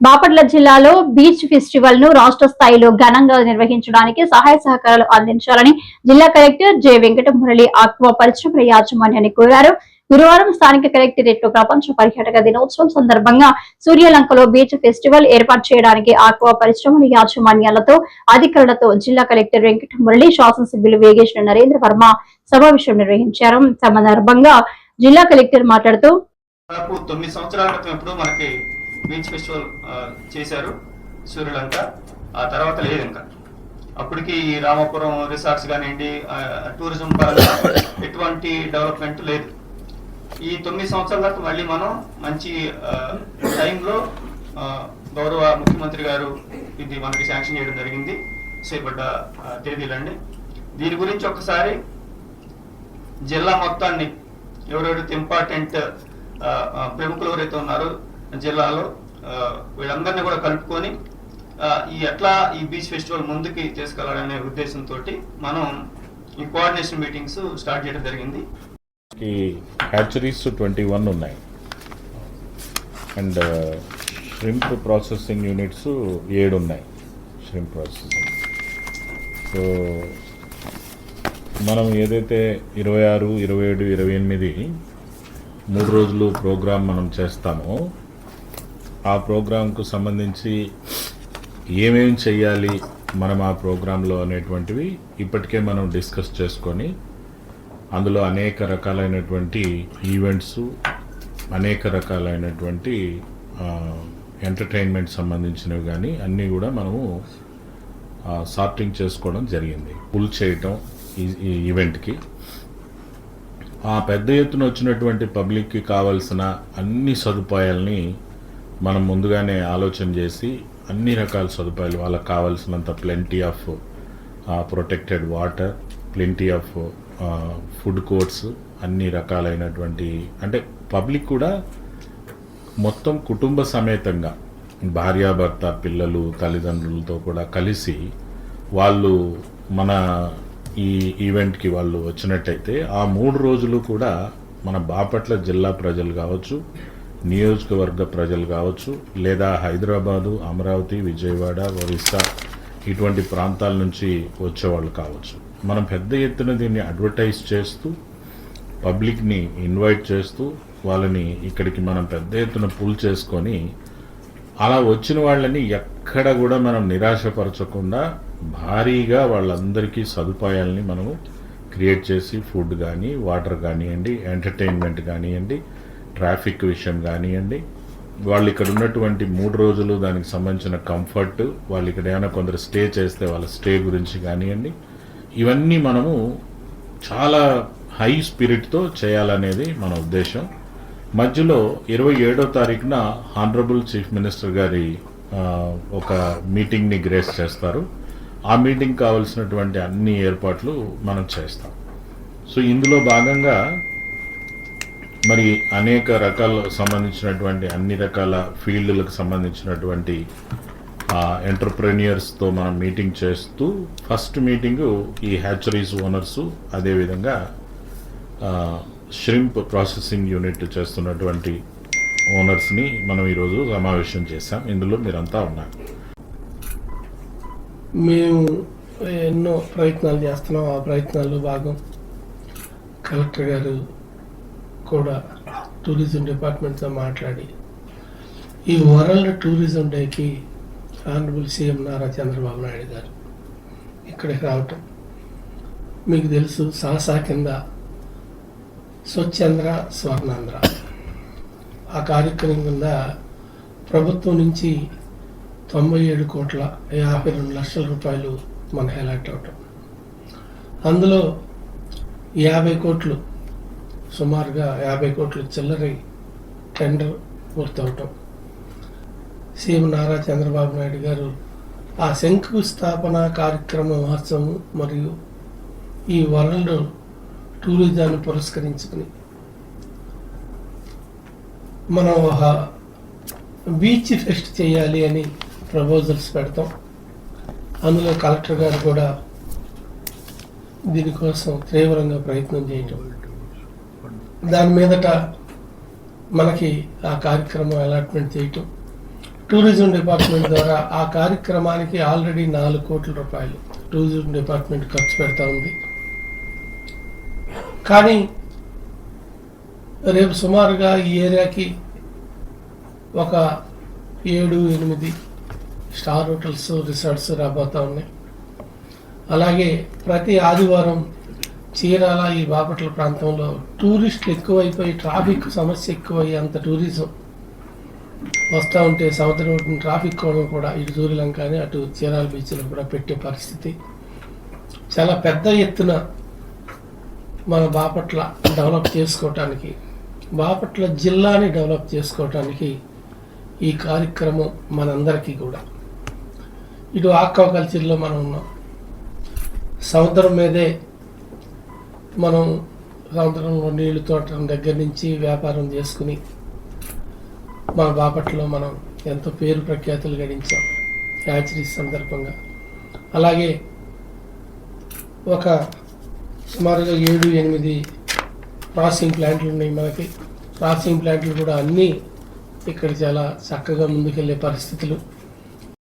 బాపట్ల జిల్లాలో బీచ్ ఫెస్టివల్ను రాష్ట్ర స్థాయిలో ఘనంగా నిర్వహించడానికి సహాయ సహకారాలు అందించాలని జిల్లా కలెక్టర్ జె వెంకటమురళి ఆక్వా పరిశ్రమల యాజమాన్యాన్ని కోరారు. గురువారం స్థానిక కలెక్టరేట్లో ప్రపంచ పర్యాటక దినోత్సవం సందర్భంగా సూర్యలంకలో బీచ్ ఫెస్టివల్ ఏర్పాటు చేయడానికి ఆక్వా పరిశ్రమల యాజమాన్యాలతో అధికారులతో జిల్లా కలెక్టర్ వెంకటమురళి శాసనసభ్యులు వేగేశ్వర నరేంద్ర వర్మ సమావేశం నిర్వహించారు. సందర్భంగా జిల్లా కలెక్టర్ మాట్లాడుతూ తొమ్మిది సంవత్సరాల క్రితం ఎప్పుడు మనకి బీచ్ ఫెస్టివల్ చేశారు సూర్యలంక. ఆ తర్వాత లేదు ఇంకా అప్పటికి ఈ రామాపురం రిసార్ట్స్ కానివ్వండి టూరిజం పరంగా ఎటువంటి డెవలప్మెంట్ లేదు. ఈ తొమ్మిది సంవత్సరాల తర్వాత మళ్ళీ మనం మంచి టైంలో గౌరవ ముఖ్యమంత్రి గారు ఇది మనకి శాంక్షన్ చేయడం జరిగింది. చేపడ్డ తేదీలండి. దీని గురించి ఒకసారి జిల్లా మొత్తాన్ని ఎవరెవరైతే ఇంపార్టెంట్ ప్రముఖులు ఎవరైతే ఉన్నారో జిల్లాలో వీళ్ళందరినీ కూడా కలుపుకొని ఈ ఎట్లా ఈ బీచ్ ఫెస్టివల్ ముందుకి తీసుకెళ్ళాలనే ఉద్దేశంతో మనం ఈ కోఆర్డినేషన్ మీటింగ్స్ స్టార్ట్ చేయడం జరిగింది. ఈ హ్యాచరీస్ ట్వంటీ వన్ ఉన్నాయి. అండ్ ష్రింప్ ప్రాసెసింగ్ యూనిట్స్ ఏడు ఉన్నాయి. ష్రింప్ ప్రాసెసింగ్ సో మనం ఏదైతే ఇరవై ఆరు ఇరవై ఏడు ఇరవై ఎనిమిది మూడు రోజులు ప్రోగ్రాం మనం చేస్తామో ఆ ప్రోగ్రాంకు సంబంధించి ఏమేం చేయాలి మనం ఆ ప్రోగ్రాంలో అనేటువంటివి ఇప్పటికే మనం డిస్కస్ చేసుకొని అందులో అనేక రకాలైనటువంటి ఈవెంట్స్ అనేక రకాలైనటువంటి ఎంటర్టైన్మెంట్ సంబంధించినవి కానీ అన్నీ కూడా మనము సార్టింగ్ చేసుకోవడం జరిగింది. పుల్ చేయటం ఈ ఈవెంట్కి. ఆ పెద్ద ఎత్తున వచ్చినటువంటి పబ్లిక్కి కావాల్సిన అన్ని సదుపాయాలని మనం ముందుగానే ఆలోచన చేసి అన్ని రకాల సదుపాయాలు వాళ్ళకి కావాల్సినంత plenty of protected water plenty of food courts అన్ని రకాలైనటువంటి అంటే పబ్లిక్ కూడా మొత్తం కుటుంబ సమేతంగా భార్యాభర్త పిల్లలు తల్లిదండ్రులతో కూడా కలిసి వాళ్ళు మన ఈ ఈవెంట్కి వాళ్ళు వచ్చినట్టయితే ఆ మూడు రోజులు కూడా మన బాపట్ల జిల్లా ప్రజలు కావచ్చు నియోజకవర్గ ప్రజలు కావచ్చు లేదా హైదరాబాదు అమరావతి విజయవాడ ఒరిస్సా ఇటువంటి ప్రాంతాల నుంచి వచ్చేవాళ్ళు కావచ్చు. మనం పెద్ద ఎత్తున దీన్ని అడ్వర్టైజ్ చేస్తూ పబ్లిక్ని ఇన్వైట్ చేస్తూ వాళ్ళని ఇక్కడికి మనం పెద్ద ఎత్తున పుల్ చేసుకొని అలా వచ్చిన వాళ్ళని ఎక్కడ కూడా మనం నిరాశపరచకుండా భారీగా వాళ్ళందరికీ సదుపాయాలని మనము క్రియేట్ చేసి ఫుడ్ కానీ వాటర్ కానివ్వండి ఎంటర్టైన్మెంట్ కానివ్వండి ట్రాఫిక్ విషయం కానివ్వండి. వాళ్ళు ఇక్కడ ఉన్నటువంటి మూడు రోజులు దానికి సంబంధించిన కంఫర్ట్ వాళ్ళు ఇక్కడ ఏమైనా కొందరు స్టే చేస్తే వాళ్ళ స్టే గురించి కానివ్వండి. ఇవన్నీ మనము చాలా హై స్పిరిట్తో చేయాలనేది మన ఉద్దేశం. మధ్యలో ఇరవై ఏడో తారీఖున హానరబుల్ చీఫ్ మినిస్టర్ గారి ఒక మీటింగ్ని గ్రేస్ చేస్తారు. ఆ మీటింగ్ కావాల్సినటువంటి అన్ని ఏర్పాట్లు మనం చేస్తాం. సో ఇందులో భాగంగా మరి అనేక రకాల సంబంధించినటువంటి అన్ని రకాల ఫీల్డ్లకు సంబంధించినటువంటి ఎంటర్ప్రెన్యూర్స్తో మనం మీటింగ్ చేస్తూ ఫస్ట్ మీటింగు ఈ హ్యాచరీస్ ఓనర్సు అదేవిధంగా ష్రింప్ ప్రాసెసింగ్ యూనిట్ చేస్తున్నటువంటి ఓనర్స్ని మనం ఈరోజు సమావేశం చేశాం. ఇందులో మీరంతా ఉన్నారు. మేము ఎన్నో ప్రయత్నాలు చేస్తున్నాం. ఆ ప్రయత్నాల్లో భాగం కలెక్టర్ గారు కూడా టూరిజం డిపార్ట్మెంట్తో మాట్లాడి ఈ వరల్డ్ టూరిజం డేకి ఆనరబుల్ సీఎం నారా చంద్రబాబు నాయుడు గారు ఇక్కడికి రావటం. మీకు తెలుసు సాసా కింద స్వచ్ఛంద్ర స్వర్ణాంధ్ర ఆ కార్యక్రమం కింద ప్రభుత్వం నుంచి తొంభై ఏడు కోట్ల యాభై రెండు లక్షల రూపాయలు మన హెలాట్ అవటం. అందులో యాభై కోట్లు సుమారుగా యాభై కోట్లు చిల్లర టెండర్ పూర్తవటం. సీఎం నారా చంద్రబాబు నాయుడు గారు ఆ శంకుస్థాపన కార్యక్రమ మహోత్సవం మరియు ఈ వరల్డ్ టూరిజాన్ని పురస్కరించుకుని మనం ఒక బీచ్ ఫెస్ట్ చేయాలి అని ప్రపోజల్స్ పెడతాం. అందులో కలెక్టర్ గారు కూడా దీనికోసం తీవ్రంగా ప్రయత్నం చేయటం. దాని మీదట మనకి ఆ కార్యక్రమం అలాట్మెంట్ చేయటం. టూరిజం డిపార్ట్మెంట్ ద్వారా ఆ కార్యక్రమానికి ఆల్రెడీ నాలుగు కోట్ల రూపాయలు టూరిజం డిపార్ట్మెంట్ ఖర్చు పెడతా ఉంది. కానీ రేపు సుమారుగా ఈ ఏరియాకి ఒక ఏడు ఎనిమిది స్టార్ హోటల్స్ రిసార్ట్స్ రాబోతా ఉన్నాయి. అలాగే ప్రతి ఆదివారం చీరాల ఈ బాపట్ల ప్రాంతంలో టూరిస్టులు ఎక్కువైపోయి ట్రాఫిక్ సమస్య ఎక్కువయ్యి అంత టూరిజం వస్తూ ఉంటే సముద్రం ఒడ్డున ట్రాఫిక్ కోణం కూడా ఇటు సూర్యలంకని అటు చీరాల బీచ్లో కూడా పెట్టే పరిస్థితి. చాలా పెద్ద ఎత్తున మన బాపట్ల డెవలప్ చేసుకోవటానికి బాపట్ల జిల్లాని డెవలప్ చేసుకోవటానికి ఈ కార్యక్రమం మనందరికీ కూడా. ఇటు ఆక్వాకల్చర్లో మనం ఉన్నాం. సముద్రం మీదే మనం సముద్రంలో నీళ్ళు తోటం దగ్గర నుంచి వ్యాపారం చేసుకుని మన బాపట్లో మనం ఎంతో పేరు ప్రఖ్యాతులు గడించాం. యాచరీ సందర్భంగా. అలాగే ఒక సుమారుగా ఏడు ఎనిమిది ప్రాసెసింగ్ ప్లాంట్లు ఉన్నాయి మనకి. ప్రాసెసింగ్ ప్లాంట్లు కూడా అన్నీ ఇక్కడ చాలా చక్కగా ముందుకెళ్ళే పరిస్థితులు.